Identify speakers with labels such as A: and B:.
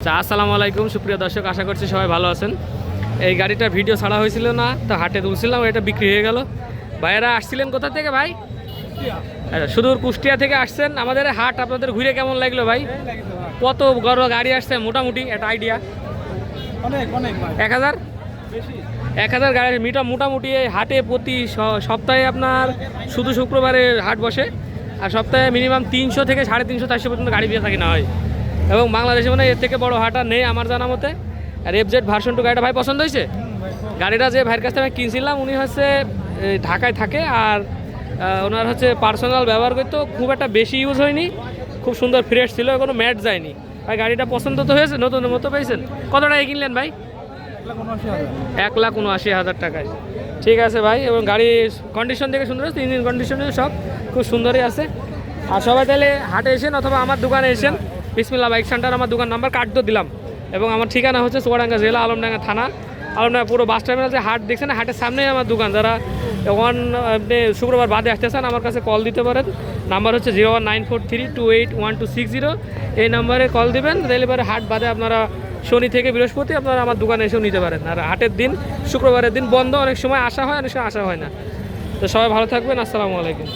A: আচ্ছা আসসালামু আলাইকুম সুপ্রিয় দর্শক আশা করছি সবাই ভালো আছেন। এই গাড়িটা ভিডিও ছাড়া হয়েছিল না তো হাটে তুলছিলাম এটা বিক্রি হয়ে গেল। ভাইয়েরা আসছিলেন কোথা থেকে ভাই? আচ্ছা, সুদূর কুষ্টিয়া থেকে আসছেন। আমাদের হাট আপনাদের ঘুরে কেমন লাগল ভাই? কত বড় গাড়ি আসছে মোটামুটি একটা আইডিয়া এক হাজার? এক হাজার গাড়ির মিটা মোটামুটি এই হাটে প্রতি সপ্তাহে আপনার শুধু শুক্রবারে হাট বসে। আর সপ্তাহে মিনিমাম তিনশো থেকে সাড়ে তিনশো চারশো পর্যন্ত গাড়ি বেচা না হয়। এবং বাংলাদেশে মানে এর থেকে বড় হাট নেই আমার জানা মতে। আর এফ জেড ভার্সন টু গাড়িটা ভাই পছন্দ হয়েছে? গাড়িটা যে ভাইয়ের কাছ থেকে আমি কিনছিলাম, উনি হচ্ছে ঢাকায় থাকে আর ওনার হচ্ছে পার্সোনাল ব্যবহার করতো খুব একটা বেশি ইউজ হয়নি। খুব সুন্দর ফ্রেশ ছিল কোনো ম্যাট যায়নি। ভাই, গাড়িটা পছন্দ তো হয়েছে, নতুনের মতো পেয়েছেন। কত টাকায় কিনলেন ভাই? এক লাখ উনআশি হাজার। টাকায়। ঠিক আছে ভাই, এবং গাড়ি কন্ডিশন দেখে সুন্দর আছে ইঞ্জিন কন্ডিশনে সব খুব সুন্দরই আছে। আর সবাই তাহলে হাটে এসেন অথবা আমার দোকানে এসেন। বিসমিল্লা বাইক সেন্টার, আমার দোকান নাম্বার, কার্ড তো দিলাম। এবং আমার ঠিকানা হচ্ছে চুয়াডাঙ্গা জেলা আলমডাঙ্গা থানা। আলমডাঙ্গা পুরো বাস টার্মিনাল যে হাট দেখছেন, হাটের সামনেই আমার দোকান। যারা ওয়ান আপনি শুক্রবার বাদে আসতে চান, আমার কাছে কল দিতে পারেন। নাম্বার হচ্ছে zero one nine four three two eight one two six zero এই নাম্বারে কল দিবেন ডেলিভারি হাট বাদে আপনারা শনি থেকে বৃহস্পতি আপনারা আমার দোকানে এসেও নিতে পারেন। আর হাটের দিন, শুক্রবারের দিন বন্ধ, অনেক সময় আসা হয়, অনেক সময় আসা হয় না। তো সবাই ভালো থাকবেন, আসসালামু আলাইকুম।